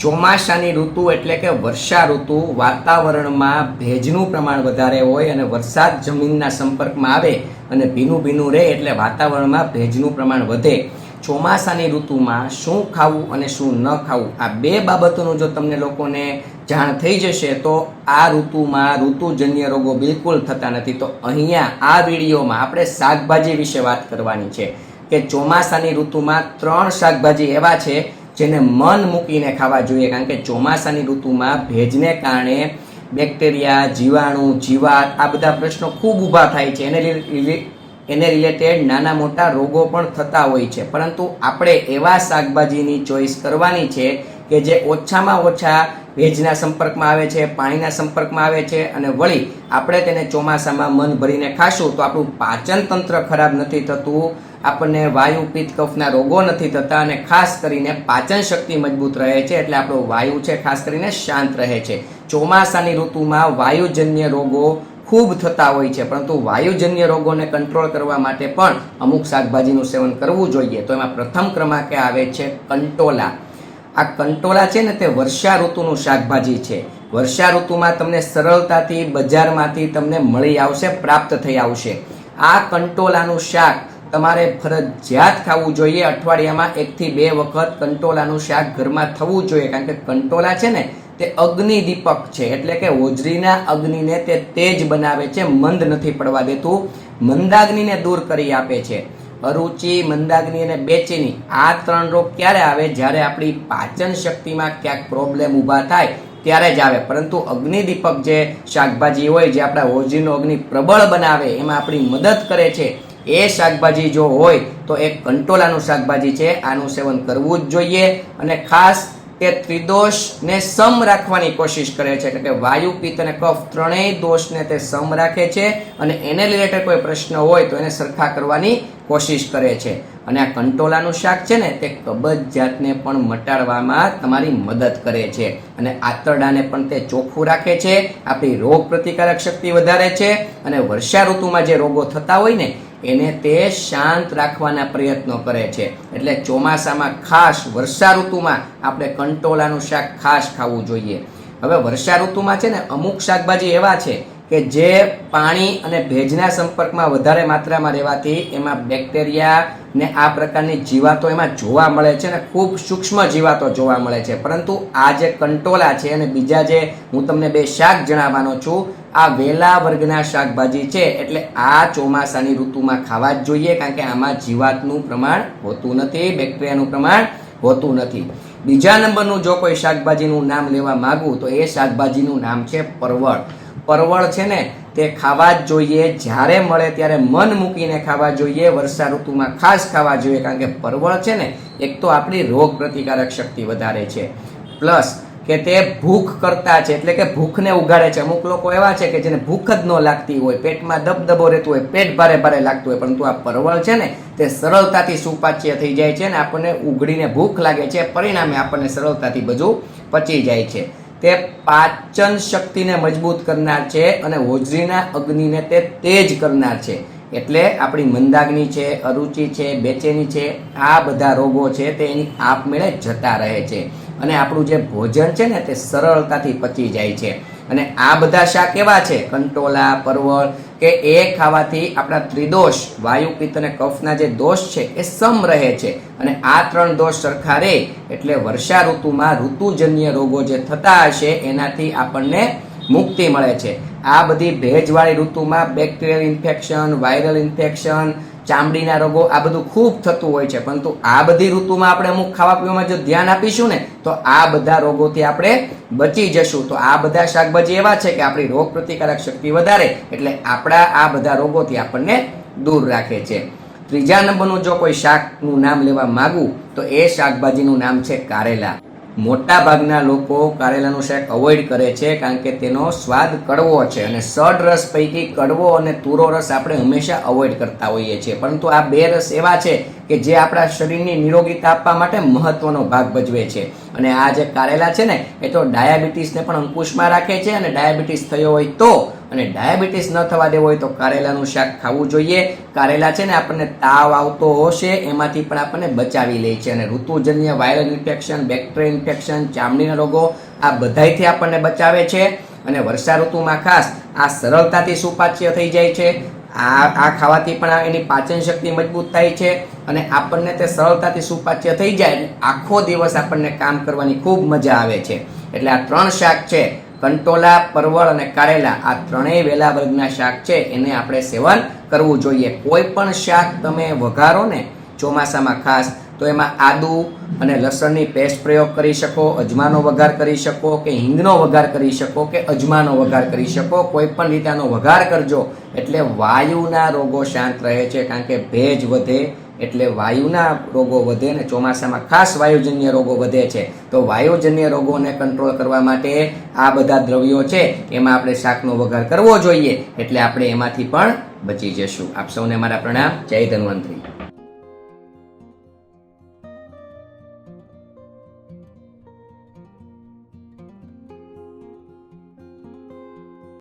ચોમાસાની ઋતુ એટલે કે વર્ષા ઋતુ વાતાવરણમાં ભેજનું પ્રમાણ વધારે હોય અને વરસાદ જમીનના સંપર્કમાં આવે અને ભીનું ભીનું રહે એટલે વાતાવરણમાં ભેજનું પ્રમાણ વધે. ચોમાસાની ઋતુમાં શું ખાવું અને શું ન ખાવું આ બે બાબતોનું જો તમને લોકોને જાણ થઈ જશે તો આ ઋતુમાં ઋતુજન્ય રોગો બિલકુલ થતા નથી. તો અહીંયા આ વિડીયોમાં આપણે શાકભાજી વિશે વાત કરવાની છે કે ચોમાસાની ઋતુમાં ત્રણ શાકભાજી એવા છે જેને મન મૂકીને ખાવા જોઈએ, કારણ કે ચોમાસાની ઋતુમાં ભેજને કારણે બેક્ટેરિયા, જીવાણુ, જીવાત આ બધા પ્રશ્નો ખૂબ ઊભા થાય છે. એને એને રિલેટેડ નાના મોટા રોગો પણ થતા હોય છે. પરંતુ આપણે એવા શાકભાજીની ચોઈસ કરવાની છે કે જે ઓછામાં ઓછા ભેજના સંપર્કમાં આવે છે, પાણીના સંપર્કમાં આવે છે અને વળી આપણે તેને ચોમાસામાં મન ભરીને ખાશું તો આપણું પાચન તંત્ર ખરાબ નથી થતું. આપણને વાયુ પિત્ત કફના રોગો નથી થતા અને ખાસ કરીને પાચન શક્તિ મજબૂત રહે છે એટલે આપણો વાયુ છે ખાસ કરીને શાંત રહે છે. ચોમાસાની ઋતુમાં વાયુજન્ય રોગો ખૂબ થતા હોય છે, પરંતુ વાયુજન્ય રોગોને કંટ્રોલ કરવા માટે પણ અમુક શાકભાજીનું સેવન કરવું જોઈએ. તો એમાં પ્રથમ ક્રમાંકે આવે છે કંટોલા. આ કંટોલા છે ને તે વર્ષા ઋતુનું શાકભાજી છે. વર્ષા ઋતુમાં તમને સરળતાથી બજારમાંથી તમને મળી આવશે, પ્રાપ્ત થઈ આવશે. આ કંટોલાનું શાક તમારે ફરજિયાત ખાવું જોઈએ. અઠવાડિયામાં એકથી બે વખત કંટોલાનું શાક ઘરમાં થવું જોઈએ. કારણ કે કંટોલા છે ને, તે અગ્નિ દીપક છે. એટલે કે હોજરીના અગ્નિને તે તેજ બનાવે છે, મંદ નથી પડવા દેતું. મંદાગ્નિને દૂર કરી આપે છે. અરુચિ, મંદાગ્નિ અને બેચેની આ ત્રણ રોગ ક્યારે આવે? જ્યારે આપણી પાચન શક્તિમાં ક્યાંક પ્રોબ્લેમ ઊભા થાય, ત્યારે જ આવે. પરંતુ અગ્નિ દીપક જે શાકભાજી હોય, જે આપણા હોજરીનો અગ્નિ પ્રબળ બનાવે, એમાં આપણી મદદ કરે છે એ શાકભાજી જો હોય તો એ કંટોલાનું શાકભાજી છે, આનું સેવન કરવું જ જોઈએ અને ખાસ તે ત્રિદોષને સમ રાખવાની કોશિશ કરે છે, એટલે કે વાયુ, પિત્ત અને કફ ત્રણેય દોષને તે સમ રાખે છે અને એને રિલેટેડ કોઈ પ્રશ્ન હોય તો એને સરખા કરવાની કોશિશ કરે છે. અને આ કંટોલાનું શાક છે ને, તે કબજિયાતને પણ મટાડવામાં તમારી મદદ કરે છે અને આંતરડાને પણ તે ચોખ્ખું રાખે છે. આપણી રોગ પ્રતિકારક શક્તિ વધારે છે અને વર્ષા ઋતુમાં જે રોગો થતા હોય ને એને તે શાંત રાખવાના પ્રયત્નો કરે છે. એટલે ચોમાસામાં ખાસ વર્ષા ઋતુમાં આપણે કંટોલાનું શાક ખાસ ખાવું જોઈએ. હવે વર્ષા ઋતુમાં છે ને અમુક શાકભાજી એવા છે કે જે પાણી અને ભેજના સંપર્કમાં વધારે માત્રામાં રહેવાથી એમાં બેક્ટેરિયા ને આ પ્રકારની જીવાતો એમાં જોવા મળે છે ને ખૂબ સૂક્ષ્મ જીવાતો જોવા મળે છે. પરંતુ આ જે કંટોલા છે અને બીજા જે હું તમને બે શાક જણાવવાનો છું આ વેલા વર્ગના શાકભાજી છે, એટલે આ ચોમાસાની ઋતુમાં ખાવા જ જોઈએ, કારણ કે આમાં જીવાતનું પ્રમાણ હોતું નથી, બેક્ટેરિયાનું પ્રમાણ હોતું નથી. બીજા નંબરનું જો કોઈ શાકભાજીનું નામ લેવા માગું, તો એ શાકભાજીનું નામ છે પરવળ. પરવળ છે ને, તે ખાવા જ જોઈએ, જ્યારે મળે ત્યારે મન મૂકીને ખાવા જોઈએ, વર્ષા ઋતુમાં ખાસ ખાવા જોઈએ, કારણ કે પરવળ છે ને, એક તો આપણી રોગ પ્રતિકારક શક્તિ વધારે છે. પ્લસ કે તે ભૂખ કરતા છે, એટલે કે ભૂખને ઉગાડે છે. અમુક લોકો એવા છે કે જેને ભૂખ જ ન લાગતી હોય, પેટમાં દબદબો રહેતું હોય, પેટ ભારે ભારે લાગતું હોય, પરંતુ આ પરવળ છે ને, તે સરળતાથી સુપાચ્ય થઈ જાય છે ને, આપણને ઉઘડીને ભૂખ લાગે છે, પરિણામે આપણને સરળતાથી બધું પચી જાય છે. તે પાચન શક્તિને મજબૂત કરનાર છે અને હોજરીના અગ્નિને તે તેજ કરનાર છે. એટલે આપણી મંદાગ્નિ છે, અરુચિ છે, બેચેની છે, આ બધા રોગો છે તે એની આપમેળે જતા રહે છે. અને આપણું જે ભોજન છે ને તે સરળતાથી પચી જાય છે. અને આ બધા શાક એવા છે? કંટોલા, પરવળ, કે એ ખાવાથી આપણા ત્રિદોષ, વાયુ અને કફના જે દોષ છે એ સમ રહે છે. અને આ ત્રણ દોષ સરખા રહે એટલે વર્ષા ઋતુમાં ઋતુજન્ય રોગો જે થતા હશે એનાથી આપણને મુક્તિ મળે છે. આ બધી ભેજવાળી ઋતુમાં બેક્ટેરિયલ ઇન્ફેક્શન વાયરલ ઇન્ફેક્શન ચામડીના રોગો આ બધું ખૂબ થતું હોય છે. પરંતુ આ બધી ઋતુમાં આપણે અમુક ખાવા પીવામાં જો ધ્યાન આપીશું ને, તો આ બધા રોગોથી આપણે બચી જશું. તો આ બધા શાકભાજી એવા છે કે આપણી રોગ પ્રતિકારક શક્તિ વધારે, એટલે આપણા આ બધા રોગોથી આપણને દૂર રાખે છે. ત્રીજા નંબરનું જો કોઈ શાકનું નામ લેવા માગું તો એ શાકભાજીનું નામ છે કારેલા. મોટા ભાગના લોકો કારેલાનું શાક અવોઇડ કરે છે કારણ કે તેનો સ્વાદ કડવો છે અને સડ રસ પૈકી કડવો અને તુરો રસ આપણે હંમેશા અવોઇડ કરતા હોઈએ છીએ. પરંતુ આ બે રસ એવા છે કે જે આપણા શરીરની નિરોગીતા આપવા માટે મહત્વનો ભાગ ભજવે છે. અને આ જે કારેલા છે ને, એ તો ડાયાબિટીસને પણ અંકુશમાં રાખે છે અને ડાયાબિટીસ થયો હોય તો, અને ડાયાબિટીસ ન થવા દેવો હોય તો કારેલાનું શાક ખાવું જોઈએ. કારેલા છે ને, આપણને તાવ આવતો હશે, એમાંથી પણ આપણને બચાવી લે છે. અને ઋતુજન્ય વાયરલ ઇન્ફેક્શન બેક્ટેરિયા ઇન્ફેક્શન, ચામડીના રોગો, આ બધાયથી આપણને બચાવે છે. અને વર્ષા ઋતુમાં ખાસ આ સરળતાથી સુપાચ્ય થઈ જાય છે. આ આ ખાવાથી પણ એની પાચન શક્તિ મજબૂત થાય છે અને આપણને તે સરળતાથી સુપાચ્ય થઈ જાય આખો દિવસ આપણને કામ કરવાની ખૂબ મજા આવે છે. એટલે આ ત્રણ શાક છે, કંટોલા, પરવળ અને કારેલા, આ ત્રણેય વેલા વર્ગના શાક છે, એને આપણે સેવન કરવું જોઈએ. કોઈ પણ શાક તમે વઘારો ને ચોમાસામાં ખાસ તો એમાં આદુ અને લસણની પેસ્ટ પ્રયોગ કરી શકો, અજમાનો વઘાર કરી શકો કે હિંગનો વઘાર કરી શકો કે અજમાનો વઘાર કરી શકો. કોઈ પણ રીતે આનો વઘાર કરજો એટલે વાયુના રોગો શાંત રહે છે કારણ કે ભેજ વધે એટલે વાયુના રોગો વધે અને ચોમાસામાં ખાસ વાયુજન્ય રોગો વધે છે. તો વાયુજન્ય રોગોને કંટ્રોલ કરવા માટે આ બધા દ્રવ્યો છે, એમાં આપણે શાકનો વઘાર કરવો જોઈએ એટલે આપણે એમાંથી પણ બચી જશું. આપ સૌને મારા પ્રણામ. જય ધન્વંતરી.